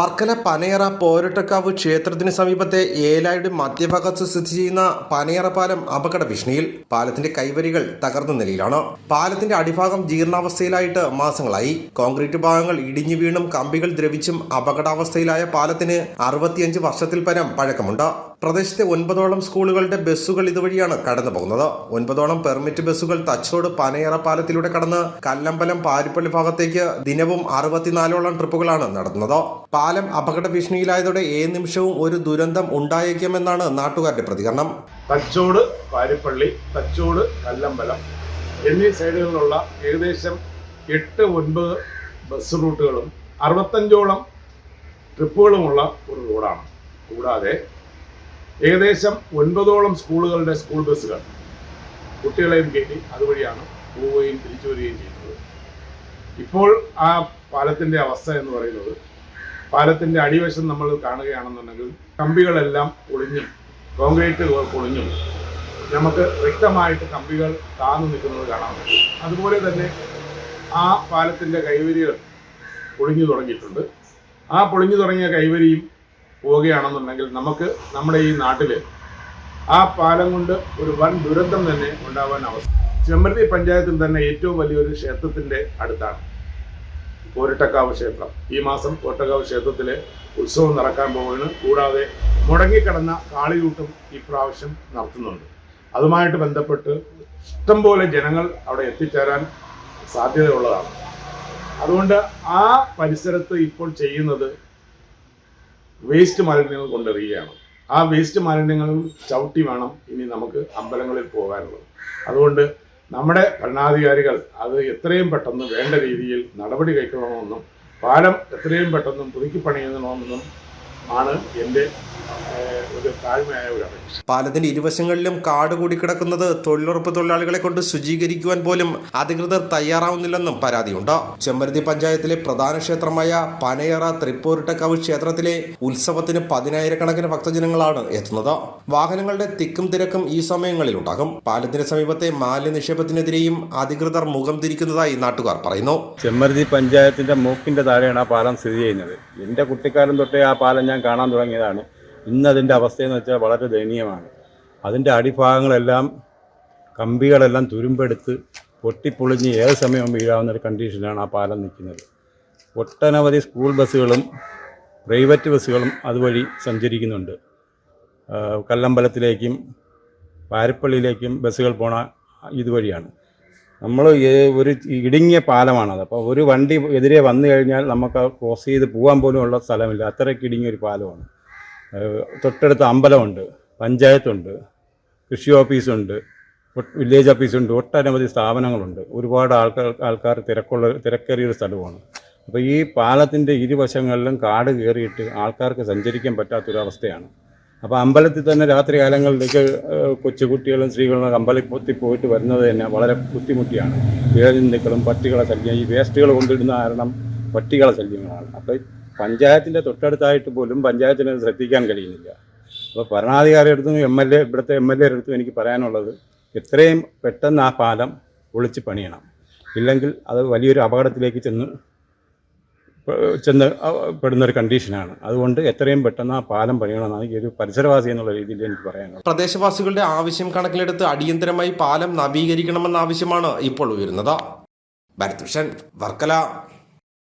വർക്കല പനയറ പോരട്ടക്കാവ് ക്ഷേത്രത്തിന് സമീപത്തെ ഏലായുടെ മധ്യഭാഗത്ത് സ്ഥിതി ചെയ്യുന്ന പനയറ പാലം അപകട ഭീഷണിയിൽ പാലത്തിന്റെ കൈവരികൾ തകർന്ന നിലയിലാണ്. പാലത്തിന്റെ അടിഭാഗം ജീർണാവസ്ഥയിലായിട്ട് മാസങ്ങളായി. കോൺക്രീറ്റ് ഭാഗങ്ങൾ ഇടിഞ്ഞു വീണും കമ്പികൾ ദ്രവിച്ചും അപകടാവസ്ഥയിലായ പാലത്തിന് അറുപത്തിയഞ്ച് വർഷത്തിൽ പരം പഴക്കമുണ്ട്. പ്രദേശത്തെ ഒൻപതോളം സ്കൂളുകളുടെ ബസ്സുകൾ ഇതുവഴിയാണ് കടന്നു പോകുന്നത് ഒൻപതോളം പെർമിറ്റ് ബസ്സുകൾ തച്ചോട് പനയറ പാലത്തിലൂടെ കടന്ന് കല്ലമ്പലം പാരിപ്പള്ളി ഭാഗത്തേക്ക് ദിനവും അറുപത്തിനാലോളം ട്രിപ്പുകളാണ് നടത്തുന്നത് പാലം അപകട ഭീഷണിയിലായതോടെ ഏത് നിമിഷവും ഒരു ദുരന്തം ഉണ്ടായേക്കുമെന്നാണ് നാട്ടുകാരുടെ പ്രതികരണം. തച്ചോട് പാരിപ്പള്ളി തച്ചോട് കല്ലമ്പലം എന്നീ സൈഡുകളിലുള്ള ഏകദേശം എട്ട് ഒൻപത് ബസ് റൂട്ടുകളും അറുപത്തഞ്ചോളം ട്രിപ്പുകളുമുള്ള ഒരു റോഡാണ്. കൂടാതെ ഏകദേശം ഒൻപതോളം സ്കൂളുകളുടെ സ്കൂൾ ബസ്സുകൾ കുട്ടികളെയും കയറ്റി അതുവഴിയാണ് പോവുകയും തിരിച്ചു വരികയും ചെയ്യുന്നത്. ഇപ്പോൾ ആ പാലത്തിന്റെ അവസ്ഥ എന്ന് പറയുന്നത് പാലത്തിന്റെ അടിവശം നമ്മൾ കാണുകയാണെന്നുണ്ടെങ്കിൽ കമ്പികളെല്ലാം പൊളിഞ്ഞും കോൺക്രീറ്റ് പൊളിഞ്ഞും നമുക്ക് വ്യക്തമായിട്ട് കമ്പികൾ താന്നു നിൽക്കുന്നത് കാണാൻ പറ്റും. അതുപോലെ തന്നെ ആ പാലത്തിന്റെ കൈവരികൾ പൊളിഞ്ഞു തുടങ്ങിയിട്ടുണ്ട്. ആ പൊളിഞ്ഞു തുടങ്ങിയ കൈവരിയും പോവുകയാണെന്നുണ്ടെങ്കിൽ നമുക്ക് നമ്മുടെ ഈ നാട്ടിൽ ആ പാലം കൊണ്ട് ഒരു വൻ ദുരന്തം തന്നെ ഉണ്ടാവാൻ അവസ്ഥ ചെമ്പരത്തി പഞ്ചായത്തിൽ തന്നെ ഏറ്റവും വലിയൊരു ക്ഷേത്രത്തിന്റെ അടുത്താണ് പോരട്ടക്കാവ് ക്ഷേത്രം. ഈ മാസം പോരട്ടക്കാവ് ക്ഷേത്രത്തിലെ ഉത്സവം നടക്കാൻ പോവുകയാണ്. കൂടാതെ മുടങ്ങിക്കിടന്ന കാളിയൂട്ടും ഈ പ്രാവശ്യം നടത്തുന്നുണ്ട്. അതുമായിട്ട് ബന്ധപ്പെട്ട് ഇഷ്ടംപോലെ ജനങ്ങൾ അവിടെ എത്തിച്ചേരാൻ സാധ്യതയുള്ളതാണ്. അതുകൊണ്ട് ആ പരിസരത്ത് ഇപ്പോൾ ചെയ്യുന്നത് വേസ്റ്റ് മാലിന്യങ്ങൾ കൊണ്ടെറിയുകയാണ്. ആ വേസ്റ്റ് മാലിന്യങ്ങളും ചവിട്ടി വേണം ഇനി നമുക്ക് അമ്പലങ്ങളിൽ പോകാനുള്ളത്. അതുകൊണ്ട് നമ്മുടെ ഭരണാധികാരികൾ അത് എത്രയും പെട്ടെന്ന് വേണ്ട രീതിയിൽ നടപടി കൈക്കൊള്ളണമെന്നും പാലം എത്രയും പെട്ടെന്ന് പുതുക്കി പണിയണമെന്നും ആണ് എന്റെ ഒരു പാലത്തിന്റെ ഇരുവശങ്ങളിലും കാട് കൂടിക്കിടക്കുന്നത് തൊഴിലുറപ്പ് തൊഴിലാളികളെ കൊണ്ട് ശുചീകരിക്കുവാൻ പോലും അധികൃതർ തയ്യാറാവുന്നില്ലെന്നും പരാതിയുണ്ട്. ചെമ്പരത്തി പഞ്ചായത്തിലെ പ്രധാന ക്ഷേത്രമായ പനയറ തൃപ്പൂരിട്ടക്കാവ് ക്ഷേത്രത്തിലെ ഉത്സവത്തിന് പതിനായിരക്കണക്കിന് ഭക്തജനങ്ങളാണ് എത്തുന്നത്. വാഹനങ്ങളുടെ തിക്കും തിരക്കും ഈ സമയങ്ങളിൽ ഉണ്ടാകും. പാലത്തിന് സമീപത്തെ മാലിന്യ നിക്ഷേപത്തിനെതിരെയും അധികൃതർ മുഖം തിരിക്കുന്നതായി നാട്ടുകാർ പറയുന്നു. ചെമ്മരുതി പഞ്ചായത്തിന്റെ മൂക്കിന്റെ താഴെയാണ് ആ പാലം സ്ഥിതി ചെയ്യുന്നത്. എന്റെ കുട്ടിക്കാലം തൊട്ടേ ആ പാലം ഞാൻ കാണാൻ തുടങ്ങിയതാണ്. ഇന്ന് അതിന്റെ അവസ്ഥയെന്ന് വെച്ചാൽ വളരെ ദയനീയമാണ്. അതിന്റെ അടിഭാഗങ്ങളെല്ലാം കമ്പികളെല്ലാം തുരുമ്പെടുത്ത് പൊട്ടിപ്പൊളിഞ്ഞ് ഏത് സമയവും വീഴാവുന്ന ഒരു കണ്ടീഷനിലാണ് ആ പാലം നിൽക്കുന്നത്. ഒട്ടനവധി സ്കൂൾ ബസ്സുകളും പ്രൈവറ്റ് ബസ്സുകളും അതുവഴി സഞ്ചരിക്കുന്നുണ്ട്. കല്ലമ്പലത്തിലേക്കും പാരിപ്പള്ളിയിലേക്കും ബസ്സുകൾ പോണ ഇതുവഴിയാണ്. നമ്മൾ ഒരു ഇടുങ്ങിയ പാലമാണത്. അപ്പോൾ ഒരു വണ്ടി എതിരെ വന്നു കഴിഞ്ഞാൽ നമുക്ക് ക്രോസ് ചെയ്ത് പോകാൻ പോലും ഉള്ള സ്ഥലമില്ല. അത്രയ്ക്ക് ഇടുങ്ങിയ ഒരു പാലമാണ്. തൊട്ടടുത്ത് അമ്പലമുണ്ട് പഞ്ചായത്തുണ്ട് കൃഷി ഓഫീസുണ്ട് വില്ലേജ് ഓഫീസുണ്ട് ഒട്ടനവധി സ്ഥാപനങ്ങളുണ്ട്. ഒരുപാട് ആൾക്കാർ ആൾക്കാർ തിരക്കുള്ള തിരക്കേറിയ ഒരു സ്ഥലമാണ്. അപ്പോൾ ഈ പാലത്തിന്റെ ഇരുവശങ്ങളിലും കാട് കയറിയിട്ട് ആൾക്കാർക്ക് സഞ്ചരിക്കാൻ പറ്റാത്തൊരവസ്ഥയാണ്. അപ്പോൾ അമ്പലത്തിൽ തന്നെ രാത്രി കാലങ്ങളിലേക്ക് കൊച്ചുകുട്ടികളും സ്ത്രീകളും അമ്പലത്തിൽ പോയിട്ട് വരുന്നത് തന്നെ വളരെ ബുദ്ധിമുട്ടിയാണ്. വേദനിന്തുക്കളും പട്ടികളെ ശല്യം ഈ വേസ്റ്റുകൾ കൊണ്ടിടുന്ന കാരണം പട്ടികളെ ശല്യങ്ങളാണ്. അപ്പോൾ പഞ്ചായത്തിന്റെ തൊട്ടടുത്തായിട്ട് പോലും പഞ്ചായത്തിന് ശ്രദ്ധിക്കാൻ കഴിയുന്നില്ല. അപ്പോൾ ഭരണാധികാരിയുടെ അടുത്തും എം എൽ എ ഇവിടുത്തെ എം എൽ എയുടെ അടുത്തും എനിക്ക് പറയാനുള്ളത് എത്രയും പെട്ടെന്ന് ആ പാലം ഒളിച്ച് പണിയണം. ഇല്ലെങ്കിൽ അത് വലിയൊരു അപകടത്തിലേക്ക് ചെന്ന് ചെന്ന് പെടുന്നൊരു കണ്ടീഷനാണ്. അതുകൊണ്ട് എത്രയും പെട്ടെന്ന് ആ പാലം പണിയണമെന്നാണ് ഈ ഒരു പരിസരവാസി എന്നുള്ള രീതിയിൽ എനിക്ക് പറയാനുള്ളത്. പ്രദേശവാസികളുടെ ആവശ്യം കണക്കിലെടുത്ത് അടിയന്തരമായി പാലം നവീകരിക്കണമെന്ന ആവശ്യമാണ് ഇപ്പോൾ ഉയരുന്നത്. ഭരതൃഷൻ വർക്കല.